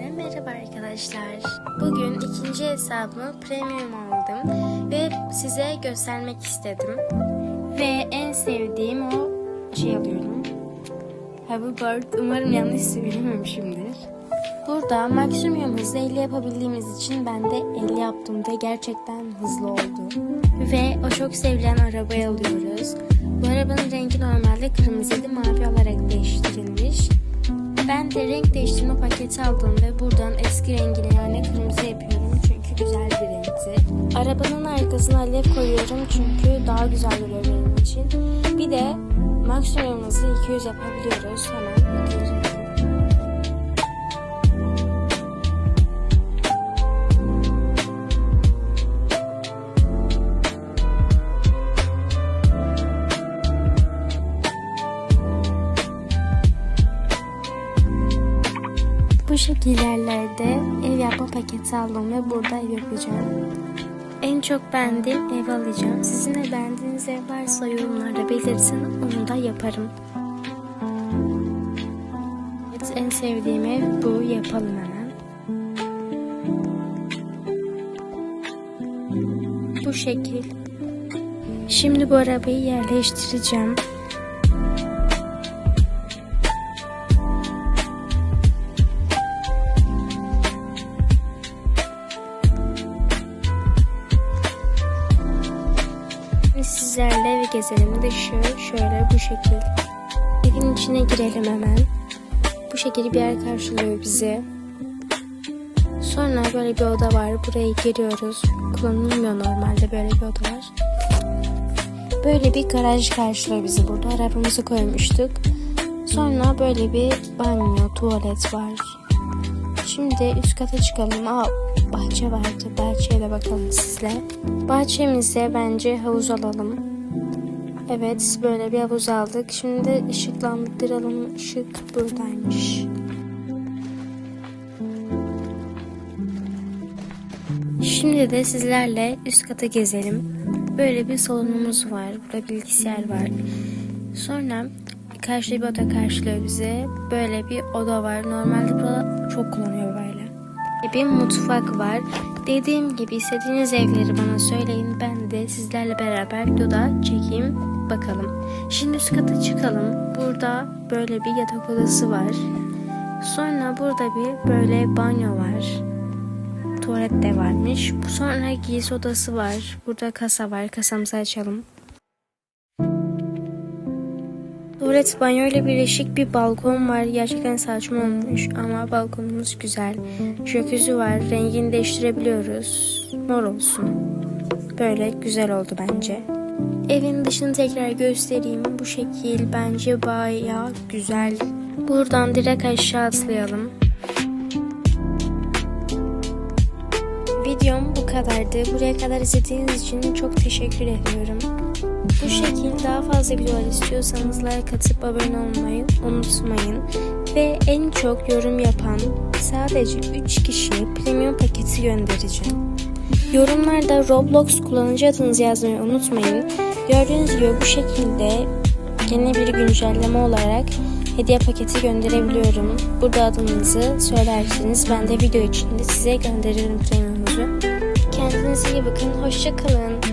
Herkese merhaba arkadaşlar. Bugün ikinci hesabımı premium aldım ve size göstermek istedim. Ve en sevdiğim o şey alıyorum. Hoverboard. Umarım yanlış söylememişimdir. Burada maksimum hızla 50 yapabildiğimiz için ben de 50 yaptım ve gerçekten hızlı oldu. Ve o çok sevilen arabayı alıyoruz. Bu arabanın rengi normalde kırmızıydı mavi olarak değiştirilmiş. Ben de renk değiştirme paketi aldım ve buradan eski rengini yani kırmızı yapıyorum çünkü güzel bir renkti. Arabanın arkasına alev koyuyorum çünkü daha güzel duruyor benim için. Bir de maksimum hızı 200 yapabiliyoruz. Hemen 200 Bu şekillerde ev yapma paketi aldım ve burada ev yapacağım. En çok beğendiğim ev alacağım. Sizin de beğendiğiniz ev varsa yorumlarda belirtin onu da yaparım. Evet, en sevdiğim ev bu. Yapalım hemen. Bu şekil. Şimdi bu arabayı yerleştireceğim. Sizlerle evi gezelim. Dışı şöyle bu şekil. Evin içine girelim hemen. Bu şekilde bir yer karşılıyor bizi. Sonra böyle bir oda var. Buraya giriyoruz. Kullanılmıyor normalde böyle bir oda var. Böyle bir garaj karşılıyor bizi burada. Arabamızı koymuştuk. Sonra böyle bir banyo, tuvalet var. Şimdi üst kata çıkalım. Aa, bahçe vardı. Bahçeye de bakalım sizle. Bahçemize bence havuz alalım. Evet böyle bir havuz aldık. Şimdi ışıklandıralım. Işık buradaymış. Şimdi de sizlerle üst kata gezelim. Böyle bir salonumuz var. Burada bilgisayar var. Sonra karşıda bir oda karşılıyor bize. Böyle bir oda var. Normalde burada çok kullanıyor böyle. Bir mutfak var. Dediğim gibi istediğiniz evleri bana söyleyin. Ben de sizlerle beraber videoda çekeyim. Bakalım. Şimdi üst kata çıkalım. Burada böyle bir yatak odası var. Sonra burada bir böyle banyo var. Tuvalet de varmış. Sonra giysi odası var. Burada kasa var. Kasamızı açalım. Tuvalet banyo ile birleşik bir balkon var. Gerçekten saçma olmuş ama balkonumuz güzel. Jacuzzi var. Rengini değiştirebiliyoruz. Mor olsun. Böyle güzel oldu bence. Evin dışını tekrar göstereyim. Bu şekil bence baya güzel. Buradan direkt aşağı atlayalım. Videom bu kadardı. Buraya kadar izlediğiniz için çok teşekkür ediyorum. Bu şekilde daha fazla videolar istiyorsanız like atıp abone olmayı unutmayın. Ve en çok yorum yapan sadece 3 kişiye premium paketi göndereceğim. Yorumlarda Roblox kullanıcı adınızı yazmayı unutmayın. Gördüğünüz gibi bu şekilde yeni bir güncelleme olarak hediye paketi gönderebiliyorum. Burada adınızı söylerseniz ben de video içinde size gönderirim premiumunuzu. Kendinize iyi bakın. Hoşça kalın.